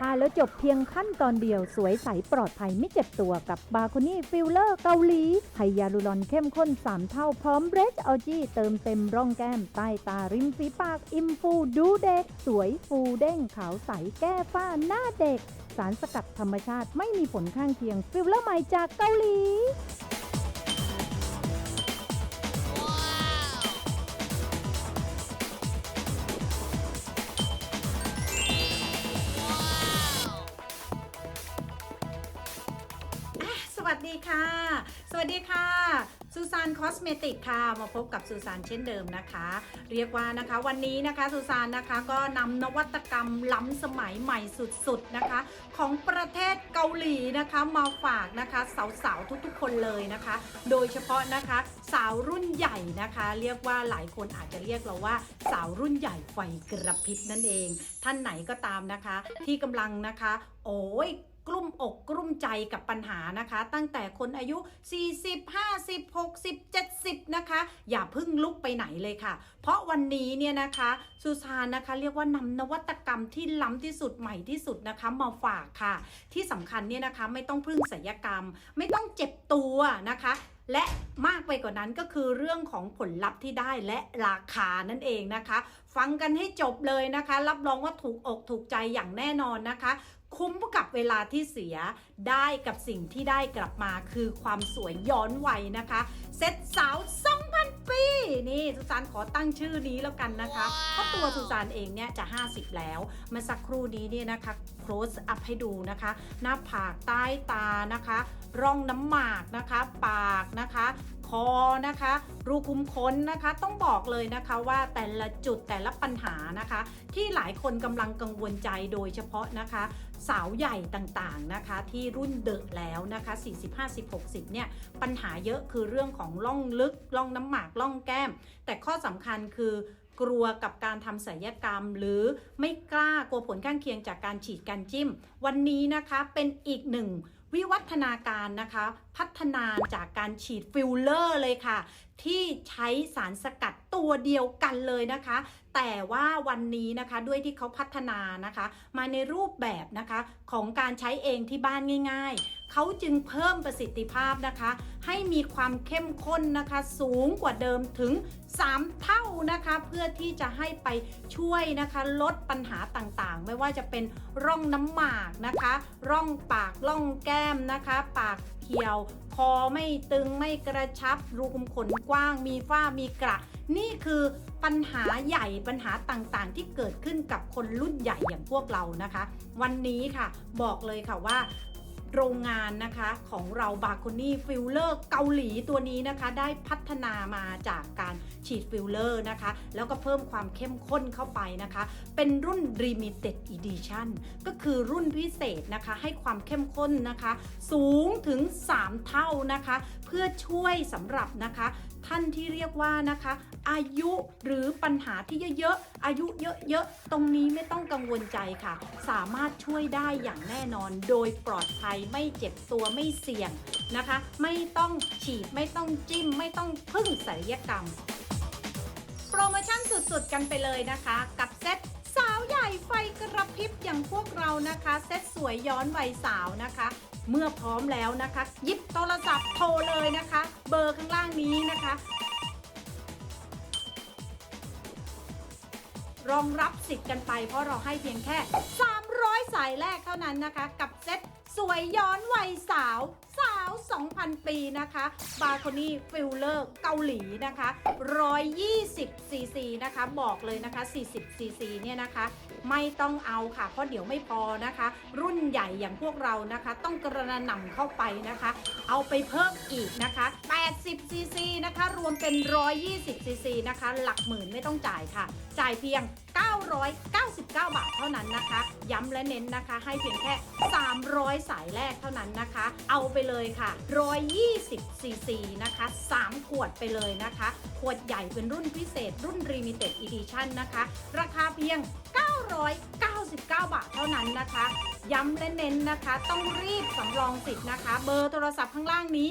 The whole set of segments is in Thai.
ทาแล้วจบเพียงขั้นตอนเดียวสวยใสปลอดภัยไม่เจ็บตัวกับบาโคนี่ฟิลเลอร์เกาหลีไฮยาลูรอนเข้มข้น 3 เท่าพร้อมเบรชอัลจี้เติมเต็มร่องแก้ม ใต้ตาริมฝีปาก อิมฟูดูเด็ก สวยฟูเด้งขาวใสแก้ฝ้าหน้าเด็ก สารสกัดธรรมชาติไม่มีผลข้างเคียงฟิลเลอร์ใหม่จากเกาหลีานคอสเมติกค่ะมาพบกับซูซานเช่นเดิมนะคะ เรียกว่านะคะวันนี้นะคะซูซานนะคะก็นำนวัตกรรมล้ำสมัยใหม่สุดๆนะคะ ของประเทศเกาหลีนะคะมาฝากนะคะสาวๆทุกๆ คนเลยนะคะ โดยเฉพาะนะคะสาวรุ่นใหญ่นะคะ เรียกว่าหลายคนอาจจะเรียกเราว่าสาวรุ่นใหญ่ไฟกระพริบนั่นเอง ท่านไหนก็ตามนะคะ ที่กำลังนะคะ โอ้ย ลุ่มอกกลุ่มใจกับปัญหานะคะ ตั้งแต่คนอายุ 40 50 60 70 นะคะ อย่าพิ่งลุกไปไหนเลยค่ะ เพราะวันนี้เนี่ยนะคะซูซานนะคะ เรียกว่านำนวัตกรรมที่ล้ำที่สุดใหม่ที่สุดนะคะมาฝากค่ะ ที่สำคัญเนี่ยนะคะไม่ต้องพึ่งศัลยกรรม ไม่ต้องเจ็บตัวนะคะและมากไปกว่านั้นก็คือเรื่องของผลลัพธ์ที่ได้และราคานั่นเองนะคะ ฟังกันให้จบเลยนะคะ รับรองว่าถูกอกถูกใจอย่างแน่นอนนะคะ คุ้มกับเวลาที่เสียได้กับสิ่งที่ได้กลับมาคือความสวยย้อนวัยนะคะ เซตสาว2,000 ปี นี่สุสานขอตั้งชื่อนี้แล้วกันนะคะ เพราะตัวสุสานเองเนี่ยจะ 50 แล้วเมื่อสักครู่นี้เนี่ยนะคะ close up ให้ดูนะคะ หน้าผากใต้ตานะคะ ร่องน้ำหมากนะคะ ปากนะคะคอนะคะรูคุ้มขนนะคะต้องบอกเลยนะคะว่าแต่ละจุดแต่ละปัญหานะคะ ที่หลายคนกำลังกังวลใจโดยเฉพาะนะคะ สาวใหญ่ต่างๆนะคะที่รุ่นเดอะแล้วนะคะ 40 50 60 เนี่ยปัญหาเยอะคือเรื่องของล่องลึกล่องน้ำหมากล่องแก้ม แต่ข้อสำคัญคือ กลัวกับการทำศัลยกรรม หรือไม่กล้ากลัวผลข้างเคียงจากการฉีดการจิ้ม วันนี้นะคะเป็นอีกหนึ่งวิวัฒนาการนะคะ พัฒนาจากการฉีดฟิลเลอร์เลยค่ะ ที่ใช้สารสกัดตัวเดียวกันเลยนะคะ แต่ว่าวันนี้นะคะด้วยที่เขาพัฒนานะคะ มาในรูปแบบนะคะของการใช้เองที่บ้านง่าย ๆ เขาจึงเพิ่มประสิทธิภาพนะคะ ให้มีความเข้มข้นนะคะ สูงกว่าเดิมถึง 3 เท่านะคะ เพื่อที่จะให้ไปช่วยนะคะ ลดปัญหาต่างๆ ไม่ว่าจะเป็นร่องน้ำหมากนะคะ ร่องปากร่องแก้มนะคะ ปากเขียว คอไม่ตึงไม่กระชับ รูขุมขนกว้าง มีฝ้ามีกระ นี่คือปัญหาใหญ่ปัญหาต่างๆ ที่เกิดขึ้นกับคนรุ่นใหญ่อย่างพวกเรานะคะ วันนี้ค่ะ บอกเลยค่ะว่า โรงงานนะคะของเราบา c คนี่ฟิลเลอร์เกาหลีตัวนี้นะคะ ได้พัฒนามาจากการฉีดฟิลเลอร์นะคะ แล้วก็เพิ่มความเข้มข้นเข้าไปนะคะ เป็นรุ่น Limited Edition ก็คือรุ่นพิเศษนะคะ ให้ความเข้มข้นนะคะ สูงถึง 3 เท่านะคะ เพื่อช่วยสำหรับนะคะ ท่านที่เรียกว่านะคะ อายุหรือปัญหาที่เยอะๆ อายุเยอะๆ ตรงนี้ไม่ต้องกังวลใจค่ะ สามารถช่วยได้อย่างแน่นอน โดยปลอดภัยไม่เจ็บตัวไม่เสี่ยงนะคะ ไม่ต้องฉีดไม่ต้องจิ้ม ไม่ต้องพึ่งศัลยกรรม โปรโมชั่นสุดๆ กันไปเลยนะคะ กับเซ็ตสาวใหญ่ไฟกระพริบอย่างพวกเรานะคะ เซ็ตสวยย้อนวัยสาวนะคะ เมื่อพร้อมแล้วนะคะ หยิบโทรศัพท์โทรเลยนะคะ เบอร์ข้างล่างนี้นะคะ รองรับสิทธิ์กันไป เพราะเราให้เพียงแค่ 300 สายแรกเท่านั้นนะคะ กับเซ็ตสวยย้อนวัยสาวสาว 2,000 ปีนะคะบา c คนี่ฟิลเลอร์เกาหลีนะคะ 120ซีซีนะคะ บอกเลยนะคะ 40ซีซีเนี่ยนะคะ ไม่ต้องเอาค่ะ เพราะเดี๋ยวไม่พอนะคะ รุ่นใหญ่อย่างพวกเรานะคะ ต้องกระหน่ำเข้าไปนะคะ เอาไปเพิ่มอีกนะคะ 80ซีซีนะคะ รวมเป็น 120ซีซีนะคะ หลักหมื่นไม่ต้องจ่ายค่ะ จ่ายเพียง 999 บาทเท่านั้นนะคะ ย้ำและเน้นนะคะ ให้เพียงแค่ 300 สายแรกเท่านั้นนะคะ เอาไปเลยค่ะ120ซีซีนะคะ 3 ขวดไปเลยนะคะ ขวดใหญ่เป็นรุ่นพิเศษ รุ่น Limited Edition นะคะ ราคาเพียง 999 บาทเท่านั้นนะคะ ย้ำและเน้นนะคะ ต้องรีบสำรองสิทธิ์นะคะ เบอร์โทรศัพท์ข้างล่างนี้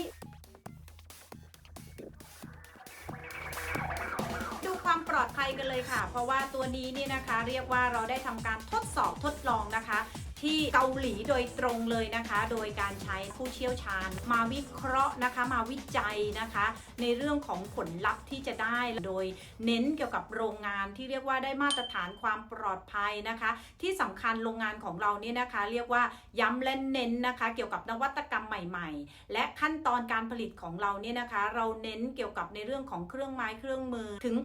ความปลอดภัยกันเลยค่ะ เพราะว่าตัวนี้นี่นะคะ เรียกว่าเราได้ทำการทดสอบทดลองนะคะ ที่เกาหลีโดยตรงเลยนะคะ โดยการใช้ผู้เชี่ยวชาญ มาวิเคราะห์นะคะ มาวิจัยนะคะ ในเรื่องของผลลัพธ์ที่จะได้โดยเน้นเกี่ยวกับโรงงานที่เรียกว่าได้มาตรฐานความปลอดภัยนะคะ ที่สำคัญโรงงานของเราเนี่ยนะคะ เรียกว่าย้ำและเน้นนะคะ เกี่ยวกับนวัตกรรมใหม่ ๆ และขั้นตอนการผลิตของเราเนี่ยนะคะ เราเน้นเกี่ยวกับในเรื่องของเครื่องไม้เครื่องมือถึง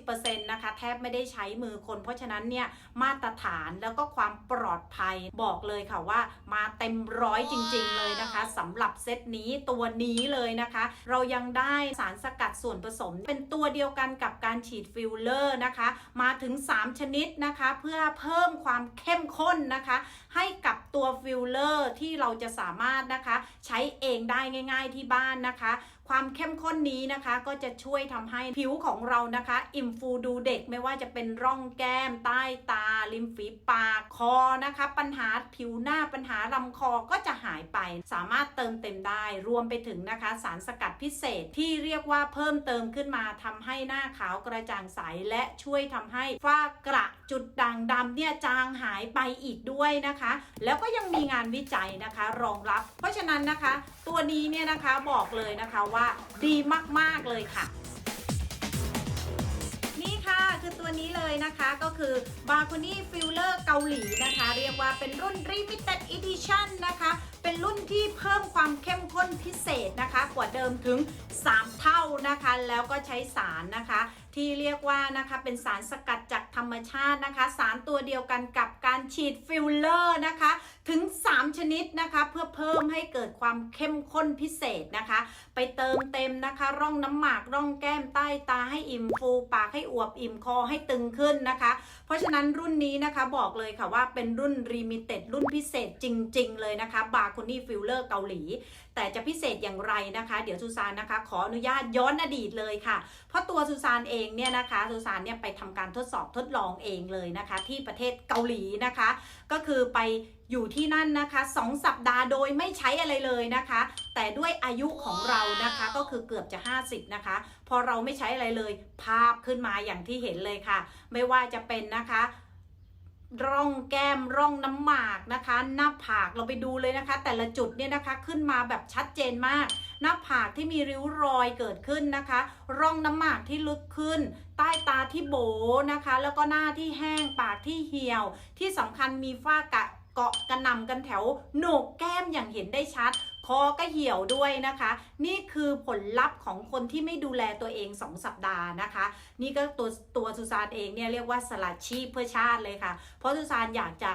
90%นะคะแทบไม่ได้ใช้มือคน เพราะฉะนั้นเนี่ยมาตรฐานแล้วก็ความปลอดภัยบอกเลยค่ะว่ามาเต็มร้อยจริง ๆ เลยนะคะสำหรับเซตนี้ตัวนี้เลยนะคะ เรายังได้สารสกัดส่วนผสม เป็นตัวเดียวกันกับการฉีดฟิลเลอร์นะคะ มาถึง 3 ชนิดนะคะ เพื่อเพิ่มความเข้มข้นนะคะ ให้กับตัวฟิลเลอร์ที่เราจะสามารถนะคะ ใช้เองได้ง่าย ๆที่บ้านนะคะ ความเข้มข้นนี้นะคะ ก็จะช่วยทำให้ผิวของเรานะคะ อิ่มฟูดูเด็กไม่ว่าจะเป็นร่องแก้ม ใต้ตา ริมฝีปากคอนะคะ ปัญหาผิวหน้าปัญหาลำคอก็จะหายไป สามารถเติมเต็มได้รวมไปถึงนะคะ สารสกัดพิเศษที่เรียกว่าเพิ่มเติมขึ้นมาทำให้หน้าขาวกระจ่างใสและช่วยทำให้ฝ้ากระจุดด่างดำเนี่ยจางหายไปอีกด้วยนะคะ แล้วก็ยังมีงานวิจัยนะคะ รองรับ เพราะฉะนั้นนะคะ ตัวนี้เนี่ยนะคะบอกเลยนะคะว่าดีมาก ๆ เลยค่ะ นี่ค่ะคือตัวนี้เลยนะคะก็คือบาคุนี่ฟิลเลอร์เกาหลีนะคะ เรียกว่าเป็นรุ่น Limited Edition นะคะเป็นรุ่นที่เพิ่มความเข้มข้นพิเศษนะคะ กว่าเดิมถึง 3 เท่านะคะ แล้วก็ใช้สารนะคะ ที่เรียกว่านะคะเป็นสารสกัดจากธรรมชาตินะคะ สารตัวเดียวกันกับการฉีดฟิลเลอร์นะคะถึง 3 ชนิดนะคะ เพื่อเพิ่มให้เกิดความเข้มข้นพิเศษนะคะ ไปเติมเต็มนะคะ ร่องน้ำหมากร่องแก้มใต้ตาให้อิ่มฟูปากให้อวบอิ่มคอให้ตึงขึ้นนะคะ เพราะฉะนั้นรุ่นนี้นะคะบอกเลยค่ะว่าเป็นรุ่นรีมิเต็ดรุ่นพิเศษจริง ๆ เลยนะคะบาค o นี่ฟิลเลอร์เกาหลี แต่จะพิเศษอย่างไรนะคะ เดี๋ยวซูซานนะคะ ขออนุญาตย้อนอดีตเลยค่ะ เพราะตัวซูซานเองเนี่ยนะคะซูซานเนี่ยไปทำการทดสอบทดลองเองเลยนะคะ ที่ประเทศเกาหลีนะคะ ก็คือไปอยู่ที่นั่นนะคะ2สัปดาห์โดยไม่ใช้อะไรเลยนะคะ แต่ด้วยอายุของเรานะคะก็คือเกือบจะ 50 นะคะ พอเราไม่ใช้อะไรเลย ภาพขึ้นมาอย่างที่เห็นเลยค่ะ ไม่ว่าจะเป็นนะคะ ร่องแก้มร่องน้ำหมากนะคะ หน้าผากเราไปดูเลยนะคะ แต่ละจุดเนี่ยนะคะขึ้นมาแบบชัดเจนมาก หน้าผากที่มีริ้วรอยเกิดขึ้นนะคะ ร่องน้ำหมากที่ลึกขึ้น ใต้ตาที่โบนะคะ แล้วก็หน้าที่แห้งปากที่เหี่ยว ที่สำคัญมีฝ้ากะเกาะกระนำกันแถวโหนกแก้มอย่างเห็นได้ชัด อก็เหี่ยวด้วยนะคะ นี่คือผลลัพธ์ของคนที่ไม่ดูแลตัวเอง 2 สัปดาห์นะคะ นี่ก็ตัวตัวสุซานเองเนี่ยเรียกว่าสลัดชีพเพื่อชาติเลยค่ะ เพราะสุซานอยากจะ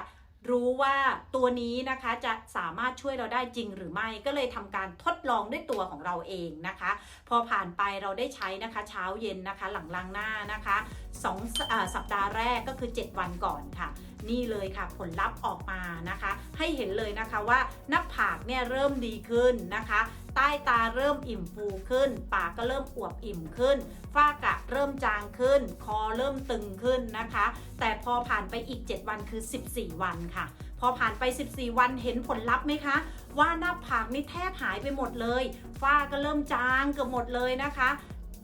รู้ว่าตัวนี้นะคะจะสามารถช่วยเราได้จริงหรือไม่ก็เลยทำการทดลองด้วยตัวของเราเองนะคะ พอผ่านไปเราได้ใช้นะคะ เช้าเย็นนะคะหลังล้างหน้านะคะสองอสัปดาห์แรกก็คือ 7 วันก่อนค่ะ นี่เลยค่ะผลลัพธ์ออกมานะคะ ให้เห็นเลยนะคะว่าหน้าผากเนี่ยเริ่มดีขึ้นนะคะ ใต้ตาเริ่มอิ่มฟูขึ้น ปากก็เริ่มอวบอิ่มขึ้น ฝ้ากระเริ่มจางขึ้น คอเริ่มตึงขึ้นนะคะ แต่พอผ่านไปอีก 7 วันคือ 14 วันค่ะ พอผ่านไป 14 วันเห็นผลลัพธ์ไหมคะ ว่าหน้าผากนี่แทบหายไปหมดเลย ฝ้าก็เริ่มจางเกือบหมดเลยนะคะ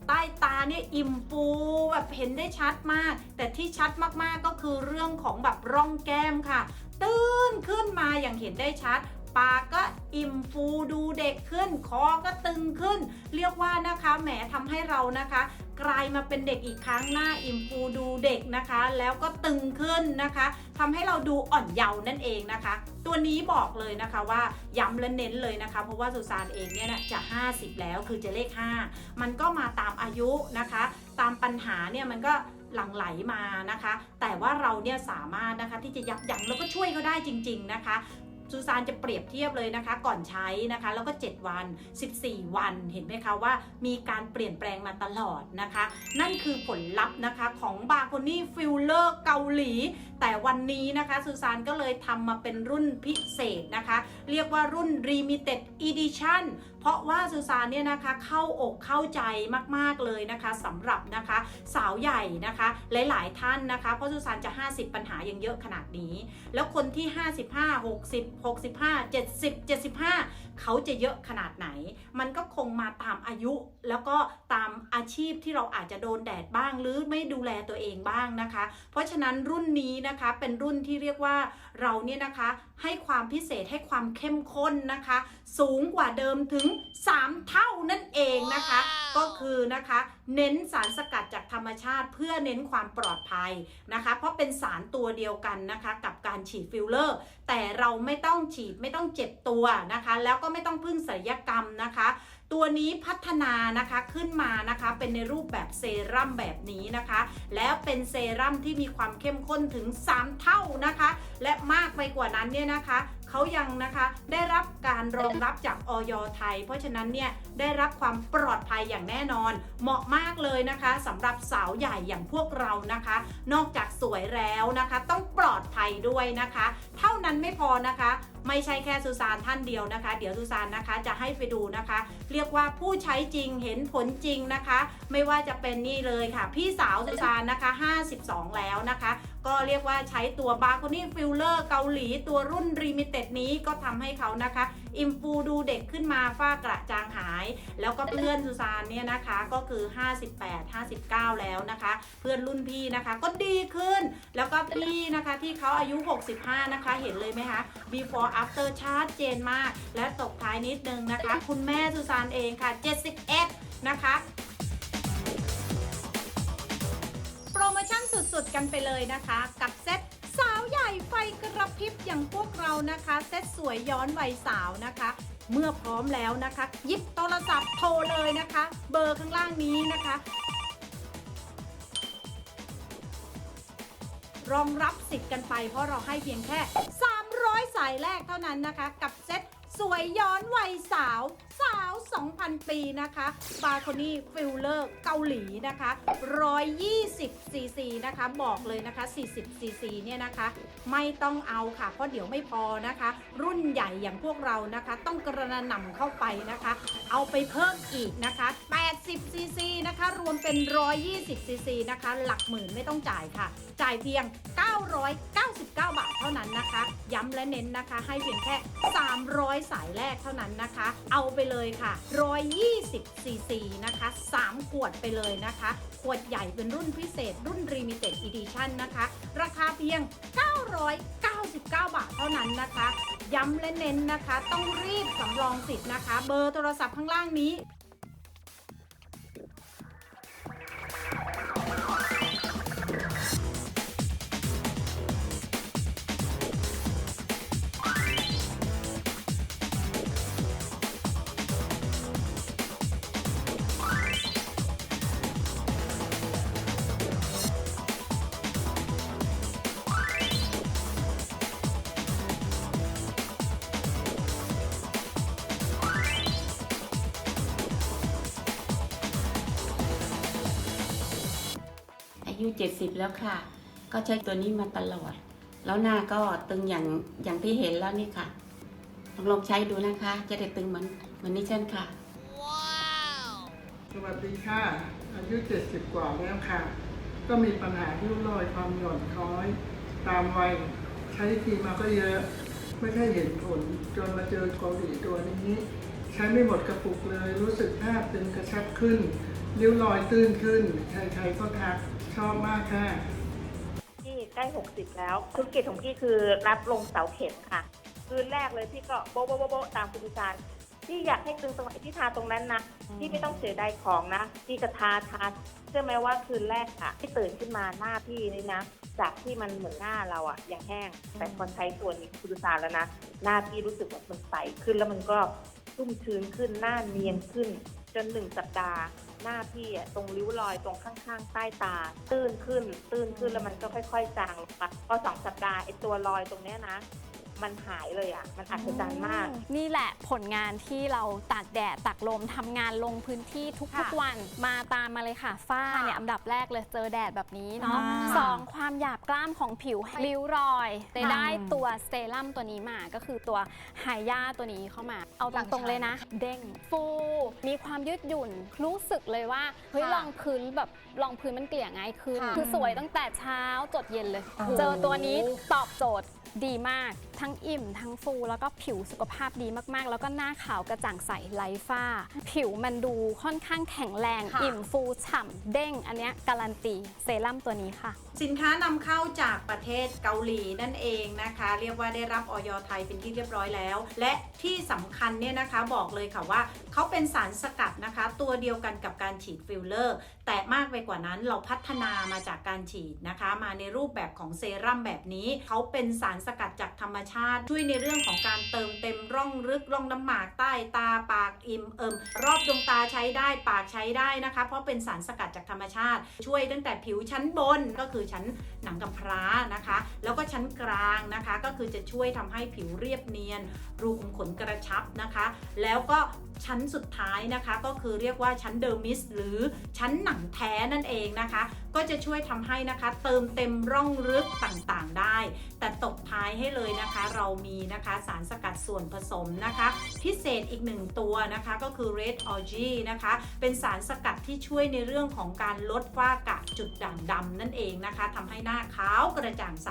ใต้ตาเนี่ยอิ่มฟูแบบเห็นได้ชัดมาก แต่ที่ชัดมากๆก็คือเรื่องของแบบร่องแก้มค่ะ ตื้นขึ้นมาอย่างเห็นได้ชัด ปากก็อิ่มฟูดูเด็กขึ้น คอก็ตึงขึ้น เรียกว่านะคะแหมทำให้เรานะคะ กลายมาเป็นเด็กอีกครั้งหน้าอิ่มฟูดูเด็กนะคะ แล้วก็ตึงขึ้นนะคะทำให้เราดูอ่อนเยาว์นั่นเองนะคะ ตัวนี้บอกเลยนะคะว่าย้ำและเน้นเลยนะคะ เพราะว่าสุสานเองเนี่ยนะจะ 50 แล้วคือจะเลข 5 มันก็มาตามอายุนะคะ ตามปัญหาเนี่ยมันก็หลั่งไหลมานะคะ แต่ว่าเราเนี่ยสามารถนะคะที่จะยับยั้งแล้วก็ช่วยเขาได้จริง ๆนะคะ ซูซานจะเปรียบเทียบเลยนะคะ ก่อนใช้นะคะ แล้วก็ 7 วัน 14 วัน เห็นไหมคะว่ามีการเปลี่ยนแปลงมาตลอดนะคะ นั่นคือผลลัพธ์นะคะของบาโคนี่ฟิลเลอร์เกาหลี แต่วันนี้นะคะซูซานก็เลยทำมาเป็นรุ่นพิเศษนะคะ เรียกว่ารุ่น Limited Edition เพราะว่าซูซานเนี่ยนะคะเข้าอกเข้าใจมากๆเลยนะคะสำหรับนะคะสาวใหญ่นะคะหลายๆท่านนะคะ เพราะซูซานจะ 50 ปัญหายังเยอะขนาดนี้ แล้วคนที่ 55 60 65 70 75 เขาจะเยอะขนาดไหน มันก็คงมาตามอายุแล้วก็ตามอาชีพที่เราอาจจะโดนแดดบ้างหรือไม่ดูแลตัวเองบ้างนะคะ เพราะฉะนั้นรุ่นนี้นะคะเป็นรุ่นที่เรียกว่าเราเนี่ยนะคะให้ความพิเศษให้ความเข้มข้นนะคะ สูงกว่าเดิมถึง3 เท่านั่นเองนะคะ ก็คือนะคะ เน้นสารสกัดจากธรรมชาติเพื่อเน้นความปลอดภัยนะคะ เพราะเป็นสารตัวเดียวกันนะคะ กับการฉีดฟิลเลอร์ แต่เราไม่ต้องฉีดไม่ต้องเจ็บตัวนะคะ แล้วก็ไม่ต้องพึ่งศัลยกรรมนะคะ ตัวนี้พัฒนานะคะขึ้นมานะคะ เป็นในรูปแบบเซรั่มแบบนี้นะคะ แล้วเป็นเซรั่มที่มีความเข้มข้นถึง 3 เท่านะคะ และมากไปกว่านั้นเนี่ยนะคะ เขายังนะคะได้รับการรองรับจากออยไทย เพราะฉะนั้นเนี่ยได้รับความปลอดภัยอย่างแน่นอน เหมาะมากเลยนะคะสำหรับสาวใหญ่อย่างพวกเรานะคะ นอกจากสวยแล้วนะคะ ต้องปลอดภัยด้วยนะคะ เท่านั้นไม่พอนะคะไม่ใช่แค่ซูซานท่านเดียวนะคะ เดี๋ยวซูซานนะคะจะให้ไปดูนะคะ เรียกว่าผู้ใช้จริงเห็นผลจริงนะคะ ไม่ว่าจะเป็นนี่เลยค่ะ พี่สาวซูซานนะคะ 52 แล้วนะคะ ก็เรียกว่าใช้ตัวบา r คนี่ฟิลเลอร์เกาหลีตัวรุ่นรีมิเต็ดนี้ก็ทำให้เขานะคะ อิมฟูดูเด็กขึ้นมาฝ้ากระจางหาย แล้วก็เพื่อนซูซานเนี่ยนะคะก็คือ 58 59 แล้วนะคะ เพื่อนรุ่นพี่นะคะก็ดีขึ้น แล้วก็พี่นะคะที่เขาอายุ 65 นะคะ เห็นเลยไหมคะ before after ชัดเจนมาก และตกท้ายนิดนึงนะคะ คุณแม่ซูซานเองค่ะ 71 นะคะ สุดๆ กันไปเลยนะคะ กับเซ็ตสาวใหญ่ไฟกระพริบอย่างพวกเรานะคะ เซ็ตสวยย้อนวัยสาวนะคะ เมื่อพร้อมแล้วนะคะหยิบโทรศัพท์โทรเลยนะคะ เบอร์ข้างล่างนี้นะคะ รองรับสิทธิ์กันไปเพราะเราให้เพียงแค่ 300 สายแรกเท่านั้นนะคะ กับเซ็ตสวยย้อนวัยสาวสาว2,000 ปีนะคะบาโคนี่ฟิลเลอร์เกาหลีนะคะ 120 ซีซีนะคะ บอกเลยนะคะ 40 ซีซีเนี่ยนะคะ ไม่ต้องเอาค่ะ เพราะเดี๋ยวไม่พอนะคะ รุ่นใหญ่อย่างพวกเรานะคะ ต้องกระหน่ำเข้าไปนะคะ เอาไปเพิ่มอีกนะคะ 80 ซีซีนะคะ รวมเป็น 120 ซีซีนะคะ หลักหมื่นไม่ต้องจ่ายค่ะ จ่ายเพียง 999 บาทเท่านั้นนะคะ ย้ำและเน้นนะคะ ให้เพียงแค่ 300 สายแรกเท่านั้นนะคะ เอาไปเลยค่ะ120ซีซีนะคะ 3 ขวดไปเลยนะคะ ขวดใหญ่เป็นรุ่นพิเศษ รุ่น Limited Edition นะคะ ราคาเพียง 999 บาทเท่านั้นนะคะ ย้ำและเน้นนะคะ ต้องรีบสำรองสิทธิ์นะคะ เบอร์โทรศัพท์ข้างล่างนี้ 70 แล้วค่ะ ก็ใช้ตัวนี้มาตลอด แล้วหน้าก็ตึงอย่างอย่างที่เห็นแล้วนี่ค่ะลองลองใช้ดูนะคะ จะได้ตึงเหมือนเหมือนนี่เช่นค่ะ สวัสดีค่ะ อายุ 70 กว่าแล้วค่ะ ก็มีปัญหาริ้วรอยความหย่อนคล้อย ตามวัยใช้ทีมาก็เยอะ ไม่ค่อยเห็นผล จนมาเจอเกาหลีตัวนี้ ใช้ไม่หมดกระปุกเลย รู้สึกหน้าตึงกระชับขึ้น ริ้วรอยตื้นขึ้น ใครๆก็ทัก ชอบมากค่ะ พี่ใกล้ 60 แล้ว ธุรกิจของพี่คือรับลงเสาเข็มค่ะ คืนแรกเลยพี่ก็โบ๊ะโบ๊ะโบ๊ะโบ๊ะตามคุณอาจารย์พี่อยากให้ตึงตรงไหนที่ทาตรงนั้นนะพี่ไม่ต้องเสียดายของนะพี่ก็ทาทาเชื่อไหมว่าคืนแรกค่ะที่ตื่นขึ้นมาหน้าพี่นี่นะ จากที่มันเหมือนหน้าเราอะยังแห้ง แต่พอใช้ตัวนี้คุณอาจารย์แล้วนะหน้าพี่รู้สึกว่ามันใสขึ้นแล้วมันก็ชุ่มชื้นขึ้นหน้าเนียนขึ้น จนหนึ่งสัปดาห์ หน้าพี่อะตรงริ้วรอยตรงข้างๆ ใต้ตา ตื้นขึ้น ตื้นขึ้นแล้วมันก็ค่อย ๆ จางลงไปพอสองสัปดาห์ไอ้ตัวรอยตรงเนี้ยนะ มันหายเลยอะ มันอัศจรรย์มาก นี่แหละผลงานที่เราตากแดดตากลมทำงานลงพื้นที่ทุกค่ะๆวันมาตามมาเลยค่ะ ฝ้าค่ะเนี่ยอันดับแรกเลยเจอแดดแบบนี้เนาะอ่าสองความหยาบกล้ามของผิวริ้วรอยได้ค่ะได้ตัวเซรั่มตัวนี้มาก็คือตัวไฮยาตัวนี้เข้ามา เอาตรงๆเลยนะ เด้งฟู มีความยืดหยุ่นรู้สึกเลยว่าเฮ้ยค่ะรองพื้นแบบรองพื้นมันเกลี่ยง่ายขึ้นค่ะคือสวยตั้งแต่เช้าจดเย็นเลยโอ้โหเจอตัวนี้ตอบโจทย์ ดีมาก ทั้งอิ่ม ทั้งฟู แล้วก็ผิวสุขภาพดีมากๆ แล้วก็หน้าขาวกระจ่างใสไร้ฝ้า ผิวมันดูค่อนข้างแข็งแรง ค่ะ อิ่มฟูฉ่ำเด้ง อันเนี้ยการันตีเซรั่มตัวนี้ค่ะ สินค้านำเข้าจากประเทศเกาหลีนั่นเองนะคะ เรียกว่าได้รับออยไทยเป็นที่เรียบร้อยแล้ว และที่สำคัญเนี่ยนะคะบอกเลยค่ะว่าเขาเป็นสารสกัดนะคะ ตัวเดียวกันกับการฉีดฟิลเลอร์ แต่มากไปกว่านั้นเราพัฒนามาจากการฉีดนะคะ มาในรูปแบบของเซรั่มแบบนี้เขาเป็นสารสกัดจากธรรมชาติ ช่วยในเรื่องของการเติมเต็มร่องลึกร่องน้ำหมากใต้ตาปากอิ่มเอิมรอบดวงตาใช้ได้ปากใช้ได้นะคะ เพราะเป็นสารสกัดจากธรรมชาติ ช่วยตั้งแต่ผิวชั้นบนก็คือชั้นหนังกำพร้านะคะ แล้วก็ชั้นกลางนะคะ ก็คือจะช่วยทำให้ผิวเรียบเนียน รูขุมขนกระชับนะคะ แล้วก็ชั้นสุดท้ายนะคะ ก็คือเรียกว่าชั้นเดอร์มิส หรือชั้นหนังแท้นั่นเองนะคะ ก็จะช่วยทำให้นะคะ เติมเต็มร่องลึกต่างๆได้ แต่ตบท้ายให้เลยนะคะ เรามีนะคะสารสกัดส่วนผสมนะคะ พิเศษอีกหนึ่งตัวนะคะก็คือ Red Algae นะคะ เป็นสารสกัดที่ช่วยในเรื่องของการลดฝ้ากระจุดด่างดำนั่นเองนะคะทำให้หน้าขาวกระจ่างใส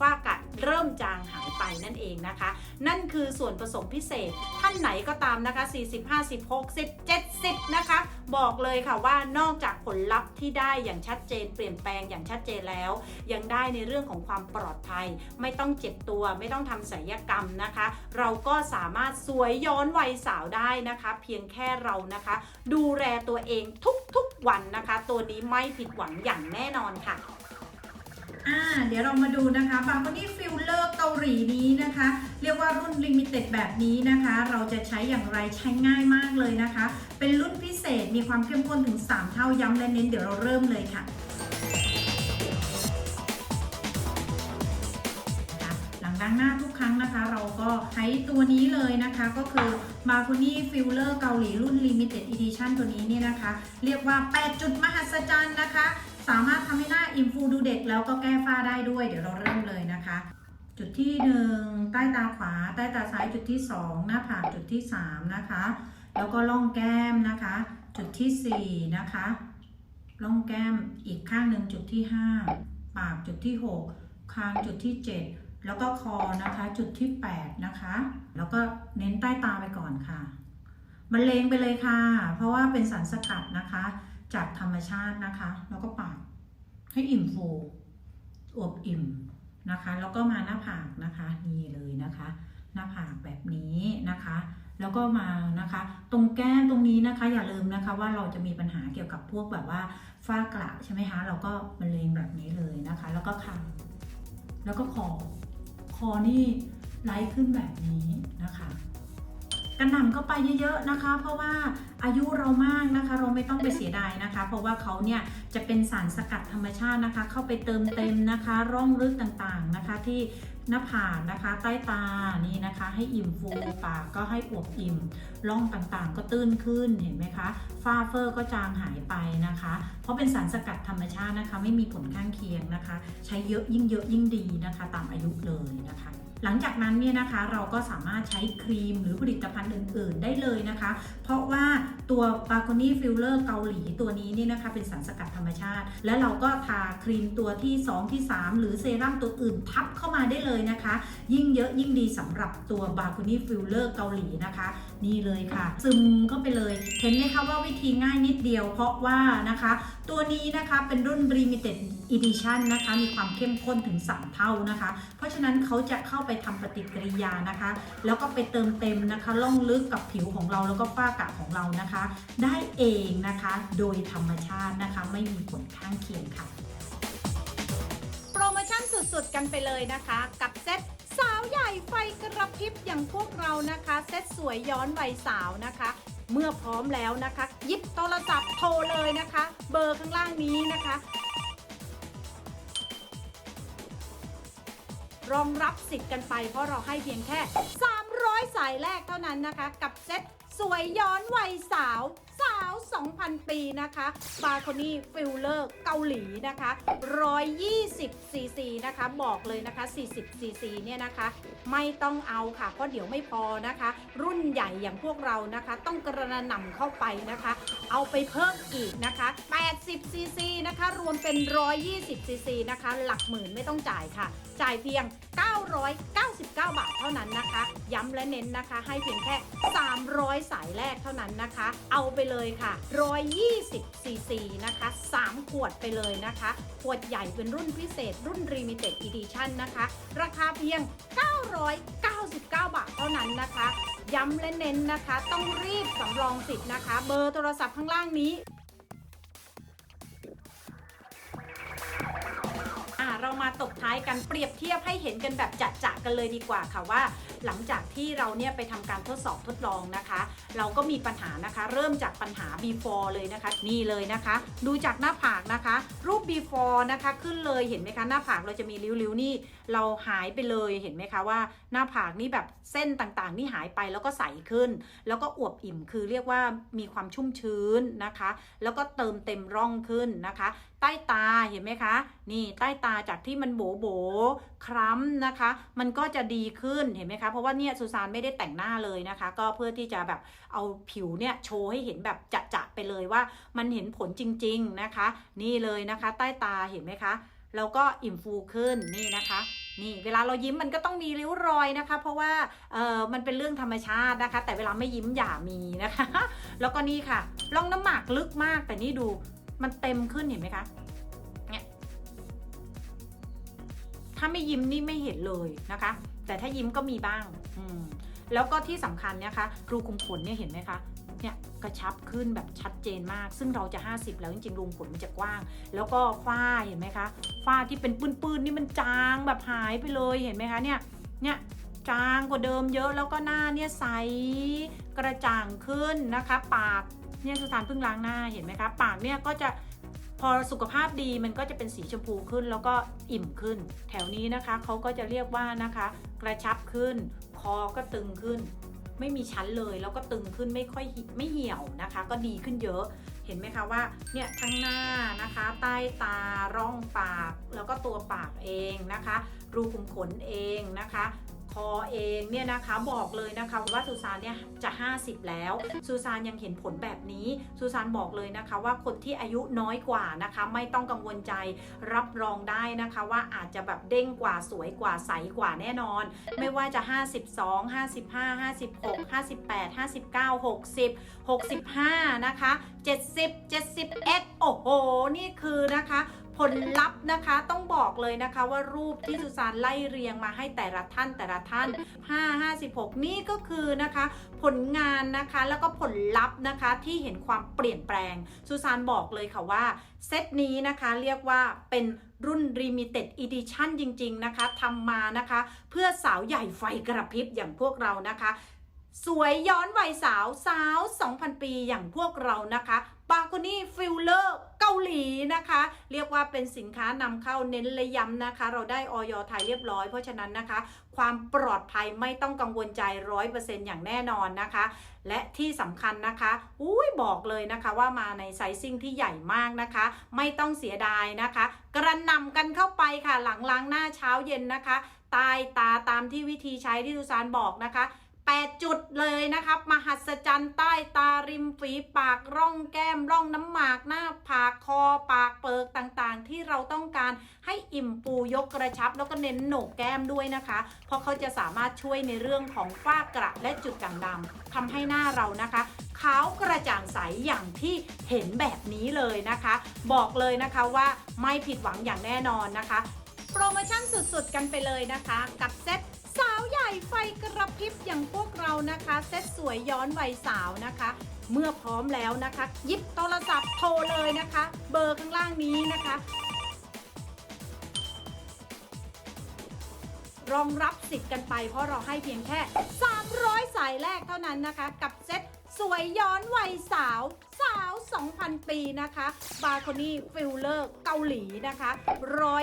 ฝ้ากระเริ่มจางหายไปนั่นเองนะคะ นั่นคือส่วนผสมพิเศษท่านไหนก็ตามนะคะ 40 50 60 70 นะคะ บอกเลยค่ะว่านอกจากผลลัพธ์ที่ได้อย่างชัดเจนเปลี่ยนแปลงอย่างชัดเจนแล้ว ยังได้ในเรื่องของความปลอดภัย ไม่ต้องเจ็บตัว ไม่ต้องทำศัลยกรรมนะคะ เราก็สามารถสวยย้อนวัยสาวได้นะคะ เพียงแค่เรานะคะ ดูแลตัวเองทุกๆวันนะคะ ตัวนี้ไม่ผิดหวังอย่างแน่นอนค่ะ อ่าเดี๋ยวเรามาดูนะคะบางคนที่ฟิลเลอร์เกาหลีนี้นะคะ เรียกว่ารุ่นลิมิเต็ดแบบนี้นะคะ เราจะใช้อย่างไรใช้ง่ายมากเลยนะคะ เป็นรุ่นพิเศษมีความเข้มข้นถึง 3 เท่าย้ำและเน้นเดี๋ยวเราเริ่มเลยค่ะหลังล้างหน้าทุกครั้งนะคะ เราก็ใช้ตัวนี้เลยนะคะ ก็คือ m a r c o n i Filler เกาหลีรุ่น Limited Edition ตัวนี้เนี่ยนะคะ เรียกว่า 8 จุดมหัศจรรย์นะคะ สามารถทำให้หน้าอิ่มฟูดูเด็กแล้วก็แก้ฝ้าได้ด้วย เดี๋ยวเราเริ่มเลยนะคะ จุดที่1ใต้ตาขวา ใต้ตาซ้ายจุดที่2หน้าผากจุดที่3นะคะ แล้วก็ล่องแก้มนะคะ จุดที่4นะคะล่องแก้มอีกข้างหนึ่งจุดที่5ปากจุดที่6คางจุดที่7แล้วก็คอนะคะจุดที่8นะคะ แล้วก็เน้นใต้ตาไปก่อนค่ะบรรเลงไปเลยค่ะ เพราะว่าเป็นสารสกัดนะคะ จากธรรมชาตินะคะ แล้วก็ปากให้อิ่มฟูอวบอิ่มนะคะ แล้วก็มาหน้าผากนะคะนี่เลยนะคะ หน้าผากแบบนี้นะคะ แล้วก็มานะคะ ตรงแก้มตรงนี้นะคะ อย่าลืมนะคะว่าเราจะมีปัญหาเกี่ยวกับพวกแบบว่าฝ้ากระใช่ไหมคะเราก็บรรเลงแบบนี้เลยนะคะ แล้วก็คางแล้วก็คอคอนี่ไล่ขึ้นแบบนี้นะคะ กระหน่ำเข้าไปเยอะๆนะคะ เพราะว่าอายุเรามากนะคะ เราไม่ต้องไปเสียดายนะคะ เพราะว่าเขาเนี่ยจะเป็นสารสกัดธรรมชาตินะคะ เข้าไปเติมเต็มนะคะ ร่องลึกต่างๆนะคะที่หน้าผากนะคะใต้ตานี่นะคะ ให้อิ่มฟูปากก็ให้อวบอิ่มร่องต่างๆ ก็ตื้นขึ้นเห็นไหมคะฝ้าเฟอร์ก็จางหายไปนะคะ เพราะเป็นสารสกัดธรรมชาตินะคะ ไม่มีผลข้างเคียงนะคะ ใช้เยอะยิ่งเยอะยิ่งดีนะคะ ตามอายุเลยนะคะ หลังจากนั้นเนี่ยนะคะเราก็สามารถใช้ครีมหรือผลิตภัณฑ์อื่น ๆ ได้เลยนะคะ เพราะว่าตัวบาโคนี่ฟิลเลอร์เกาหลีตัวนี้เนี่ยนะคะเป็นสารสกัดธรรมชาติ แล้วเราก็ทาครีมตัวที่ 2 ที่ 3 หรือเซรั่มตัวอื่นทับเข้ามาได้เลยนะคะ ยิ่งเยอะยิ่งดีสำหรับตัวบาโคนี่ฟิลเลอร์เกาหลีนะคะ นี่เลยค่ะ ซึมเข้าไปเลย เห็นไหมคะว่าวิธีง่ายนิดเดียว เพราะว่านะคะ ตัวนี้นะคะเป็นรุ่น Limited Edition นะคะ มีความเข้มข้นถึง 3 เท่านะคะ เพราะฉะนั้นเขาจะเข้าไปทำปฏิกิริยานะคะ แล้วก็ไปเติมเต็มนะคะล่องลึกกับผิวของเราแล้วก็ฝ้ากระของเรานะคะ ได้เองนะคะ โดยธรรมชาตินะคะ ไม่มีผลข้างเคียงค่ะ โปรโมชั่นสุดๆกันไปเลยนะคะ กับเซ็ต สาวใหญ่ไฟกระพริบอย่างพวกเรานะคะเซ็ตสวยย้อนวัยสาวนะคะ เมื่อพร้อมแล้วนะคะหยิบโทรศัพท์โทรเลยนะคะ เบอร์ข้างล่างนี้นะคะ รองรับสิทธิ์กันไปเพราะเราให้เพียงแค่ 300 สายแรกเท่านั้นนะคะ กับเซ็ต สวยย้อนวัยสาว สาว 2,000 ปีนะคะบาโคนี่ฟิลเลอร์เกาหลีนะคะ 120ซีซีนะคะ บอกเลยนะคะ 40ซีซีเนี่ยนะคะ ไม่ต้องเอาค่ะ เพราะเดี๋ยวไม่พอนะคะ รุ่นใหญ่อย่างพวกเรานะคะ ต้องกระหน่ำเข้าไปนะคะ เอาไปเพิ่มอีกนะคะ 80ซีซีนะคะ รวมเป็น 120ซีซีนะคะ หลักหมื่นไม่ต้องจ่ายค่ะ จ่ายเพียง 999 บาทเท่านั้นนะคะ ย้ำและเน้นนะคะ ให้เพียงแค่ 300 สายแรกเท่านั้นนะคะ เอาไปเลยค่ะ 120ซีซีนะคะ 3 ขวดไปเลยนะคะ ขวดใหญ่เป็นรุ่นพิเศษ รุ่น Limited Edition นะคะ ราคาเพียง 999 บาทเท่านั้นนะคะ ย้ำและเน้นนะคะ ต้องรีบสำรองสิทธิ์นะคะ เบอร์โทรศัพท์ข้างล่างนี้ เรามาตบท้ายกันเปรียบเทียบให้เห็นกันแบบจัดๆกันเลยดีกว่าค่ะว่า หลังจากที่เราเนี่ยไปทำการทดสอบทดลองนะคะ เราก็มีปัญหานะคะ เริ่มจากปัญหา before เลยนะคะ นี่เลยนะคะ ดูจากหน้าผากนะคะ รูป before นะคะ ขึ้นเลยเห็นไหมคะหน้าผากเราจะมีริ้วๆนี่ เราหายไปเลยเห็นไหมคะว่า หน้าผากนี่แบบเส้นต่างๆ นี่หายไปแล้วก็ใสขึ้น แล้วก็อวบอิ่มคือเรียกว่ามีความชุ่มชื้นนะคะ แล้วก็เติมเต็มร่องขึ้นนะคะ ใต้ตาเห็นไหมคะ นี่ใต้ตาจากที่มันโบโบคล้ำนะคะ มันก็จะดีขึ้นเห็นไหมคะ เพราะว่าเนี่ยสุสานไม่ได้แต่งหน้าเลยนะคะ ก็เพื่อที่จะแบบเอาผิวเนี่ยโชว์ให้เห็นแบบจะๆไปเลยว่า มันเห็นผลจริง ๆนะคะ นี่เลยนะคะ ใต้ตาเห็นไหมคะแล้วก็อิ่มฟูขึ้นนี่นะคะนี่เวลาเรายิ้มมันก็ต้องมีริ้วรอยนะคะ เพราะว่าเออมันเป็นเรื่องธรรมชาตินะคะ แต่เวลาไม่ยิ้มอย่ามีนะคะ แล้วก็นี่ค่ะร่องน้ำหมากลึกมากแต่นี่ดู มันเต็มขึ้นเห็นไหมคะเนี่ยถ้าไม่ยิ้มนี่ไม่เห็นเลยนะคะ แต่ถ้ายิ้มก็มีบ้างอืมแล้วก็ที่สำคัญเนี่ยคะรูขุมขนเนี่ยเห็นไหมคะเนี่ยกระชับขึ้นแบบชัดเจนมาก ซึ่งเราจะ 50 แล้วจริงๆรูขุมขนมันจะกว้าง แล้วก็ฝ้าเห็นไหมคะฝ้าที่เป็นปื้นๆนี่มันจางแบบหายไปเลยเห็นไหมคะเนี่ยเนี่ยจางกว่าเดิมเยอะแล้วก็หน้าเนี่ยใสกระจ่างขึ้นนะคะ ปาก เนี่ยสุสานเพิ่งล้างหน้าเห็นไหมคะปากเนี่ยก็จะพอสุขภาพดีมันก็จะเป็นสีชมพูขึ้นแล้วก็อิ่มขึ้น แถวนี้นะคะเขาก็จะเรียกว่านะคะ กระชับขึ้น คอก็ตึงขึ้น ไม่มีชั้นเลยแล้วก็ตึงขึ้นไม่ค่อยไม่เหี่ยวนะคะ ก็ดีขึ้นเยอะเห็นไหมคะว่าเนี่ยทั้งหน้านะคะ ใต้ตาร่องปาก แล้วก็ตัวปากเองนะคะ รูขุมขนเองนะคะ คอเองเนี่ยนะคะบอกเลยนะคะว่าซูซานเนี่ยจะ 50 แล้วซูซานยังเห็นผลแบบนี้ซูซานบอกเลยนะคะว่าคนที่อายุน้อยกว่านะคะไม่ต้องกังวลใจรับรองได้นะคะว่าอาจจะแบบเด้งกว่าสวยกว่าใสกว่าแน่นอน ไม่ว่าจะ 52 55 56 58 59 60 65 นะคะ 70 71 โอ้โห นี่คือนะคะ ลลัพธ์นะคะต้องบอกเลยนะคะว่ารูปที่สุสานไล่เรียงมาให้แต่ละท่านแต่ละท่าน 5 56 นี่ก็คือนะคะผลงานนะคะแล้วก็ผลลัพธ์นะคะที่เห็นความเปลี่ยนแปลงสุสานบอกเลยค่ะว่าเซตนี้นะคะเรียกว่าเป็นรุ่น Limited Edition จริง ๆ นะคะทำมานะคะ เพื่อสาวใหญ่ไฟกระพริบอย่างพวกเรานะคะ สวยย้อนวัยสาวสาว 2,000 ปีอย่างพวกเรานะคะบาโคนี่ฟิลเลอร์เกาหลีนะคะ เรียกว่าเป็นสินค้านำเข้าเน้นและย้ำนะคะ เราได้ออยไทยเรียบร้อย เพราะฉะนั้นนะคะ ความปลอดภัยไม่ต้องกังวลใจร้อยเปอร์เซ็นต์อย่างแน่นอนนะคะ และที่สำคัญนะคะอุ้ยบอกเลยนะคะว่ามาในไซซิ่งที่ใหญ่มากนะคะ ไม่ต้องเสียดายนะคะ กระนำกันเข้าไปค่ะหลังล้างหน้าเช้าเย็นนะคะ ตายตาตามที่วิธีใช้ที่สุสานบอกนะคะ 8 จุดเลยนะครับ มหัศจรรย์ใต้ตาริมฝีปากร่องแก้มร่องน้ำหมากหน้าผากคอปากเปิกต่างๆ ที่เราต้องการให้อิ่มปูยกกระชับ แล้วก็เน้นโหนกแก้มด้วยนะคะ เพราะเขาจะสามารถช่วยในเรื่องของฝ้ากระและจุดด่างดำทำให้หน้าเรานะคะขาวกระจ่างใสอย่างที่เห็นแบบนี้เลยนะคะ บอกเลยนะคะว่าไม่ผิดหวังอย่างแน่นอนนะคะ โปรโมชั่นสุดๆกันไปเลยนะคะ กับเซ็ต ไฟกระพริบอย่างพวกเรานะคะ เซ็ตสวยย้อนวัยสาวนะคะ เมื่อพร้อมแล้วนะคะหยิบโทรศัพท์โทรเลยนะคะ เบอร์ข้างล่างนี้นะคะ รองรับสิทธิ์กันไปเพราะเราให้เพียงแค่ 300 สายแรกเท่านั้นนะคะ กับเซ็ตสวยย้อนวัยสาว สาว 2,000 ปีนะคะบาโคนี่ฟิลเลอร์เกาหลีนะคะ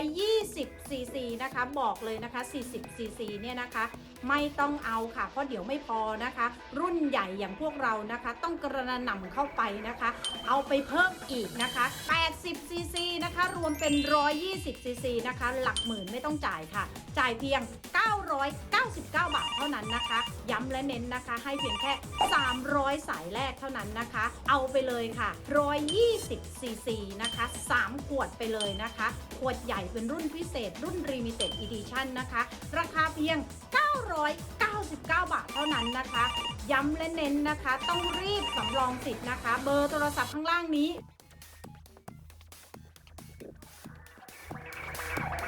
120ซีซีนะคะ บอกเลยนะคะ 40ซีซีเนี่ยนะคะ ไม่ต้องเอาค่ะ เพราะเดี๋ยวไม่พอนะคะ รุ่นใหญ่อย่างพวกเรานะคะ ต้องกระหน่ำเข้าไปนะคะ เอาไปเพิ่มอีกนะคะ 80ซีซีนะคะ รวมเป็น 120ซีซีนะคะ หลักหมื่นไม่ต้องจ่ายค่ะ จ่ายเพียง 999 บาทเท่านั้นนะคะ ย้ำและเน้นนะคะ ให้เพียงแค่ 300 สายแรกเท่านั้นนะคะ เอาไปเลยค่ะ120ซีซีนะคะ 3 ขวดไปเลยนะคะ ขวดใหญ่เป็นรุ่นพิเศษ รุ่น Limited Edition นะคะ ราคาเพียง 999 บาทเท่านั้นนะคะ ย้ำและเน้นนะคะ ต้องรีบสำรองสิทธิ์นะคะ เบอร์โทรศัพท์ข้างล่างนี้